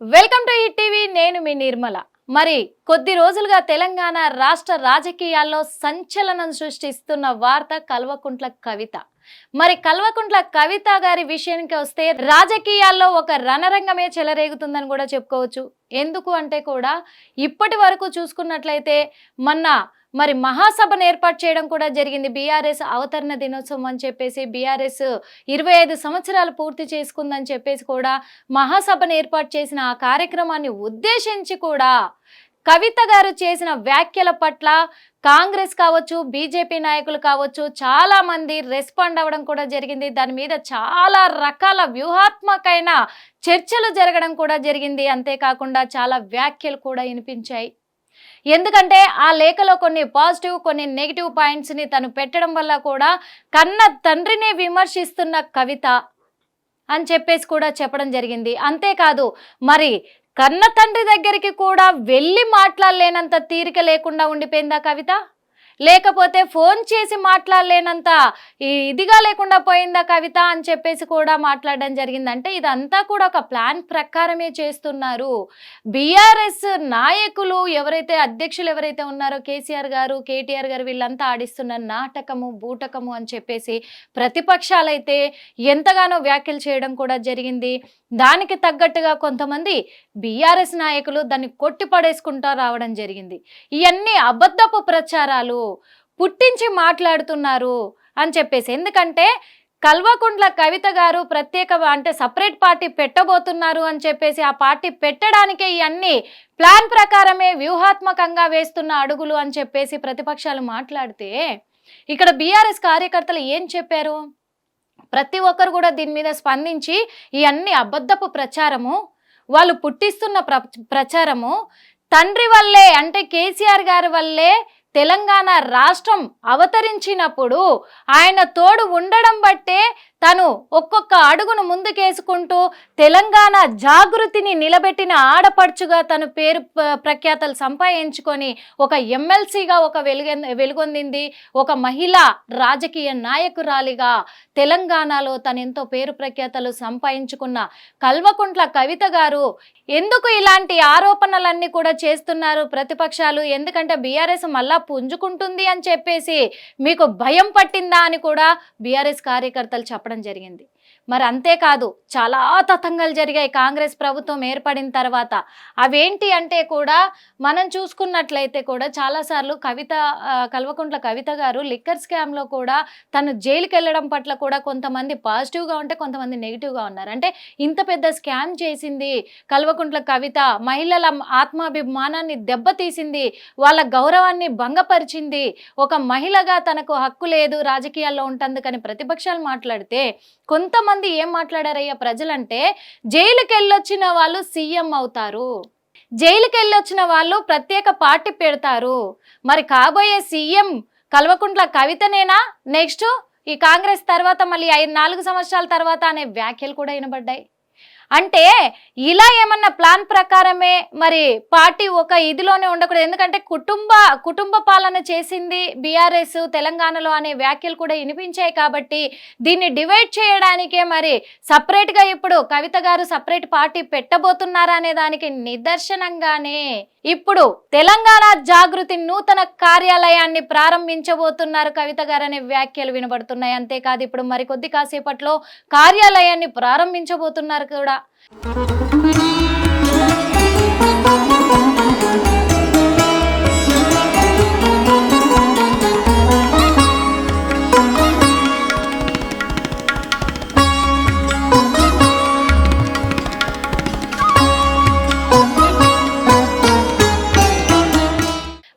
Welcome to ఈ TV నేను మీ నిర్మల. మరి కొద్ది రోజులుగా తెలంగాణ రాష్ట్ర రాజకీయాల్లో సంచలనం సృష్టిస్తున్న వార్త కల్వకుంట్ల కవిత. మరి కల్వకుంట్ల కవిత గారి విషయానికి వస్తే రాజకీయాల్లో ఒక రణరంగమే చెలరేగుతుందని కూడా చెప్పుకోవచ్చు. ఎందుకు అంటే కూడా ఇప్పటి వరకు చూసుకున్నట్లయితే మొన్న మరి మహాసభను ఏర్పాటు చేయడం కూడా జరిగింది. బీఆర్ఎస్ అవతరణ దినోత్సవం అని చెప్పేసి బీఆర్ఎస్ ఇరవై ఐదు సంవత్సరాలు పూర్తి చేసుకుందని చెప్పేసి కూడా మహాసభను ఏర్పాటు చేసిన ఆ కార్యక్రమాన్ని ఉద్దేశించి కూడా కవిత గారు చేసిన వ్యాఖ్యల పట్ల కాంగ్రెస్ కావచ్చు బీజేపీ నాయకులు కావచ్చు చాలా మంది రెస్పాండ్ అవ్వడం కూడా జరిగింది. దాని మీద చాలా రకాల వ్యూహాత్మకమైన చర్చలు జరగడం కూడా జరిగింది. అంతేకాకుండా చాలా వ్యాఖ్యలు కూడా వినిపించాయి. ఎందుకంటే ఆ లేఖలో కొన్ని పాజిటివ్ కొన్ని నెగిటివ్ పాయింట్స్ని తను పెట్టడం వల్ల కూడా కన్న తండ్రిని విమర్శిస్తున్న కవిత అని చెప్పేసి కూడా చెప్పడం జరిగింది. అంతేకాదు మరి కన్న తండ్రి దగ్గరికి కూడా వెళ్ళి మాట్లాడలేనంత తీరిక లేకుండా ఉండిపోయిందా కవిత? లేకపోతే ఫోన్ చేసి మాట్లాడలేనంత ఈ ఇదిగా లేకుండా పోయిందా కవిత అని చెప్పేసి కూడా మాట్లాడడం జరిగింది అంటే ఇదంతా కూడా ఒక ప్లాన్ ప్రకారమే చేస్తున్నారు. బీఆర్ఎస్ నాయకులు ఎవరైతే అధ్యక్షులు ఎవరైతే ఉన్నారో కేసీఆర్ గారు కేటీఆర్ గారు వీళ్ళంతా ఆడిస్తున్న నాటకము బూటకము అని చెప్పేసి ప్రతిపక్షాలైతే ఎంతగానో వ్యాఖ్యలు చేయడం కూడా జరిగింది. దానికి తగ్గట్టుగా కొంతమంది బీఆర్ఎస్ నాయకులు దాన్ని కొట్టి రావడం జరిగింది. ఇవన్నీ అబద్ధపు ప్రచారాలు. పుట్టించి మాట్లాడుతున్నారు అని చెప్పేసి. ఎందుకంటే కల్వకుండ్ల కవిత గారు ప్రత్యేక అంటే సపరేట్ పార్టీ పెట్టబోతున్నారు అని చెప్పేసి ఆ పార్టీ పెట్టడానికే ఇవన్నీ ప్లాన్ ప్రకారమే వ్యూహాత్మకంగా వేస్తున్న అడుగులు అని చెప్పేసి ప్రతిపక్షాలు మాట్లాడితే ఇక్కడ బీఆర్ఎస్ కార్యకర్తలు ఏం చెప్పారు? ప్రతి ఒక్కరు కూడా దీని మీద స్పందించి ఈ అన్ని అబద్ధపు ప్రచారము వాళ్ళు పుట్టిస్తున్న ప్ర ప్రచారము తండ్రి వల్లే అంటే కేసీఆర్ గారి వల్లే తెలంగాణ రాష్ట్రం అవతరించినప్పుడు ఆయన తోడు ఉండడం బట్టే తను ఒక్కొక్క అడుగును ముందుకేసుకుంటూ తెలంగాణ జాగృతిని నిలబెట్టిన ఆడపడుచుగా తను పేరు ప్రఖ్యాతలు సంపాదించుకొని ఒక ఎమ్మెల్సీగా ఒక వెలుగొ వెలుగొందింది. ఒక మహిళ రాజకీయ నాయకురాలిగా తెలంగాణలో తను ఎంతో పేరు ప్రఖ్యాతలు సంపాదించుకున్న కల్వకుంట్ల కవిత గారు ఎందుకు ఇలాంటి ఆరోపణలన్నీ కూడా చేస్తున్నారు? ప్రతిపక్షాలు ఎందుకంటే బీఆర్ఎస్ మళ్ళా పుంజుకుంటుంది అని చెప్పేసి మీకు భయం పట్టిందా అని కూడా బీఆర్ఎస్ కార్యకర్తలు చెప్పారు చెప్పడం జరిగింది. మరి అంతేకాదు చాలా తతంగాలు జరిగాయి కాంగ్రెస్ ప్రభుత్వం ఏర్పడిన తర్వాత. అవేంటి అంటే కూడా మనం చూసుకున్నట్లయితే కూడా చాలాసార్లు కవిత కల్వకుంట్ల కవిత గారు లిక్కర్ స్కామ్లో కూడా తను జైలుకి వెళ్ళడం పట్ల కూడా కొంతమంది పాజిటివ్గా ఉంటే కొంతమంది నెగిటివ్గా ఉన్నారు. అంటే ఇంత పెద్ద స్కామ్ చేసింది కల్వకుంట్ల కవిత మహిళల ఆత్మాభిమానాన్ని దెబ్బతీసింది వాళ్ళ గౌరవాన్ని భంగపరిచింది. ఒక మహిళగా తనకు హక్కు లేదు రాజకీయాల్లో ఉంటుందుకని ప్రతిపక్షాలు మాట్లాడితే కొంతమంది ఏం మాట్లాడారయ్యా ప్రజలంటే జైలుకి వెళ్ళొచ్చిన వాళ్ళు సీఎం అవుతారు. జైలుకి వెళ్ళొచ్చిన వాళ్ళు ప్రత్యేక పార్టీ పెడతారు. మరి కాబోయే సీఎం కల్వకుంట్ల కవితనేనా? నెక్స్ట్ ఈ కాంగ్రెస్ తర్వాత మళ్ళీ ఐదు నాలుగు సంవత్సరాల తర్వాత అనే వ్యాఖ్యలు కూడా వినబడ్డాయి. అంటే ఇలా ఏమన్నా ప్లాన్ ప్రకారమే మరి పార్టీ ఒక ఇదిలోనే ఉండకూడదు. ఎందుకంటే కుటుంబ కుటుంబ పాలన చేసింది బీఆర్ఎస్ తెలంగాణలో అనే వ్యాఖ్యలు కూడా వినిపించాయి కాబట్టి దీన్ని డివైడ్ చేయడానికే మరి సపరేట్గా ఇప్పుడు కవిత గారు సపరేట్ పార్టీ పెట్టబోతున్నారా అనే దానికి నిదర్శనంగానే ఇప్పుడు తెలంగాణ జాగృతి నూతన కార్యాలయాన్ని ప్రారంభించబోతున్నారు కవిత గారు అనే వ్యాఖ్యలు వినబడుతున్నాయి. అంతేకాదు ఇప్పుడు మరికొద్ది కాసేపట్లో కార్యాలయాన్ని ప్రారంభించబోతున్నారు కూడా.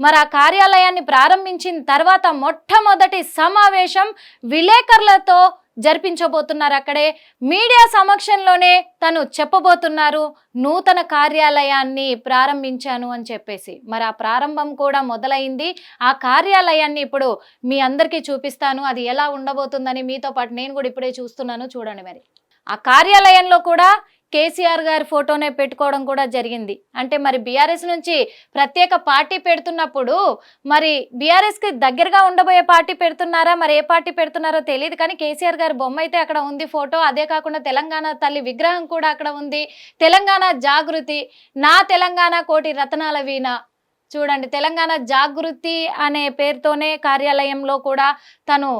మరి ఆ కార్యాలయాన్ని ప్రారంభించిన తర్వాత మొట్టమొదటి సమావేశం విలేకరులతో జరిపించబోతున్నారు అక్కడే మీడియా సమక్షంలోనే తను చెప్పబోతున్నారు నూతన కార్యాలయాన్ని ప్రారంభించాను అని చెప్పేసి. మరి ఆ ప్రారంభం కూడా మొదలైంది. ఆ కార్యాలయాన్ని ఇప్పుడు మీ అందరికీ చూపిస్తాను. అది ఎలా ఉండబోతుందని మీతో పాటు నేను కూడా ఇప్పుడే చూస్తున్నాను. చూడండి మరి. ఆ కార్యాలయంలో కూడా కేసీఆర్ గారి ఫోటోనే పెట్టుకోవడం కూడా జరిగింది. అంటే మరి బీఆర్ఎస్ నుంచి ప్రత్యేక పార్టీ పెడుతున్నప్పుడు మరి బీఆర్ఎస్కి దగ్గరగా ఉండబోయే పార్టీ పెడుతున్నారా? మరి ఏ పార్టీ పెడుతున్నారో తెలియదు. కానీ కేసీఆర్ గారి బొమ్మ అయితే అక్కడ ఉంది ఫోటో. అదే కాకుండా తెలంగాణ తల్లి విగ్రహం కూడా అక్కడ ఉంది. తెలంగాణ జాగృతి నా తెలంగాణ కోటి రతనాల వీణ. చూడండి తెలంగాణ జాగృతి అనే పేరుతోనే కార్యాలయంలో కూడా తను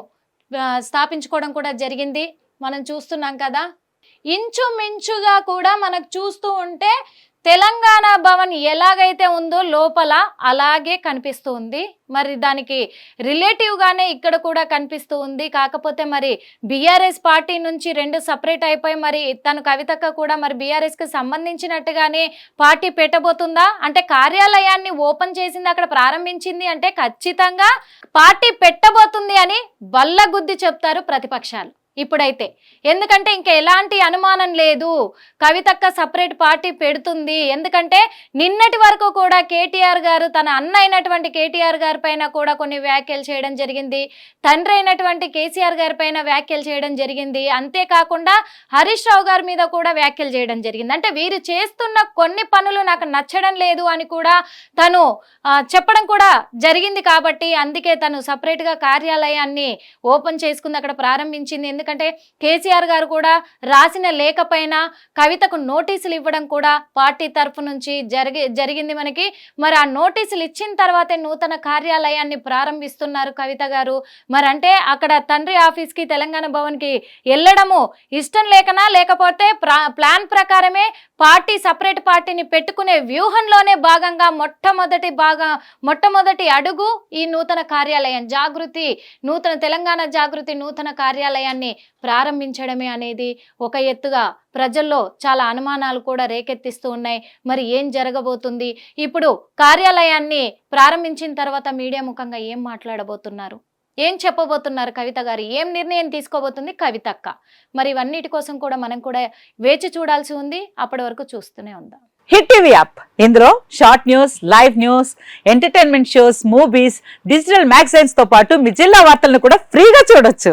స్థాపించుకోవడం కూడా జరిగింది. మనం చూస్తున్నాం కదా ఇంచుమించుగా కూడా మనకు చూస్తూ ఉంటే తెలంగాణ భవన్ ఎలాగైతే ఉందో లోపల అలాగే కనిపిస్తూ ఉంది. మరి దానికి రిలేటివ్గానే ఇక్కడ కూడా కనిపిస్తూ ఉంది. కాకపోతే మరి బీఆర్ఎస్ పార్టీ నుంచి రెండు సపరేట్ అయిపోయి మరి తను కవితక్క కూడా మరి బీఆర్ఎస్కి సంబంధించినట్టుగానే పార్టీ పెట్టబోతుందా? అంటే కార్యాలయాన్ని ఓపెన్ చేసింది అక్కడ ప్రారంభించింది అంటే ఖచ్చితంగా పార్టీ పెట్టబోతుంది అని బల్లగుద్ది చెప్తారు ప్రతిపక్షాలు. ఇప్పుడైతే. ఎందుకంటే ఇంకా ఎలాంటి అనుమానం లేదు. కవితక్క సపరేట్ పార్టీ పెడుతుంది. ఎందుకంటే నిన్నటి వరకు కూడా కేటీఆర్ గారు తన అన్న అయినటువంటి కేటీఆర్ గారి పైన కూడా కొన్ని వ్యాఖ్యలు చేయడం జరిగింది. తండ్రి అయినటువంటి కేసీఆర్ గారి పైన వ్యాఖ్యలు చేయడం జరిగింది. అంతేకాకుండా హరీష్ రావు గారి మీద కూడా వ్యాఖ్యలు చేయడం జరిగింది. అంటే వీరు చేస్తున్న కొన్ని పనులు నాకు నచ్చడం లేదు అని కూడా తను చెప్పడం కూడా జరిగింది కాబట్టి అందుకే తను సపరేట్గా కార్యాలయాన్ని ఓపెన్ చేసుకుంది అక్కడ ప్రారంభించింది. ఎందుకంటే కేసీఆర్ గారు కూడా రాసిన లేఖ పైన కవితకు నోటీసులు ఇవ్వడం కూడా పార్టీ తరఫు నుంచి జరిగి జరిగింది మనకి. మరి ఆ నోటీసులు ఇచ్చిన తర్వాతే నూతన కార్యాలయాన్ని ప్రారంభిస్తున్నారు కవిత గారు. మరి అంటే అక్కడ తండ్రి ఆఫీస్కి తెలంగాణ భవన్కి వెళ్ళడము ఇష్టం లేకనా లేకపోతే ప్రా- ప్లాన్ ప్రకారమే పార్టీ సపరేట్ పార్టీని పెట్టుకునే వ్యూహంలోనే భాగంగా మొట్టమొదటి భాగం మొట్టమొదటి అడుగు ఈ నూతన కార్యాలయం. జాగృతి నూతన తెలంగాణ జాగృతి నూతన కార్యాలయాన్ని ప్రారంభించడమే అనేది ఒక ఎత్తుగా ప్రజల్లో చాలా అనుమానాలు కూడా రేకెత్తిస్తూ ఉన్నాయి. మరి ఏం జరగబోతుంది? ఇప్పుడు కార్యాలయాన్ని ప్రారంభించిన తర్వాత మీడియా ముఖంగా ఏం మాట్లాడబోతున్నారు? ఏం చెప్పబోతున్నారు కవిత గారు? ఏం నిర్ణయం తీసుకోబోతుంది కవితక్క? మరి ఇవన్నిటి కోసం కూడా మనం కూడా వేచి చూడాల్సి ఉంది. అప్పటి వరకు చూస్తూనే ఉందాం. Hit TV app. ఇందులో short news live news entertainment shows movies digital మ్యాగజైన్స్తో పాటు మీ జిల్లా వార్తలను కూడా ఫ్రీగా చూడొచ్చు.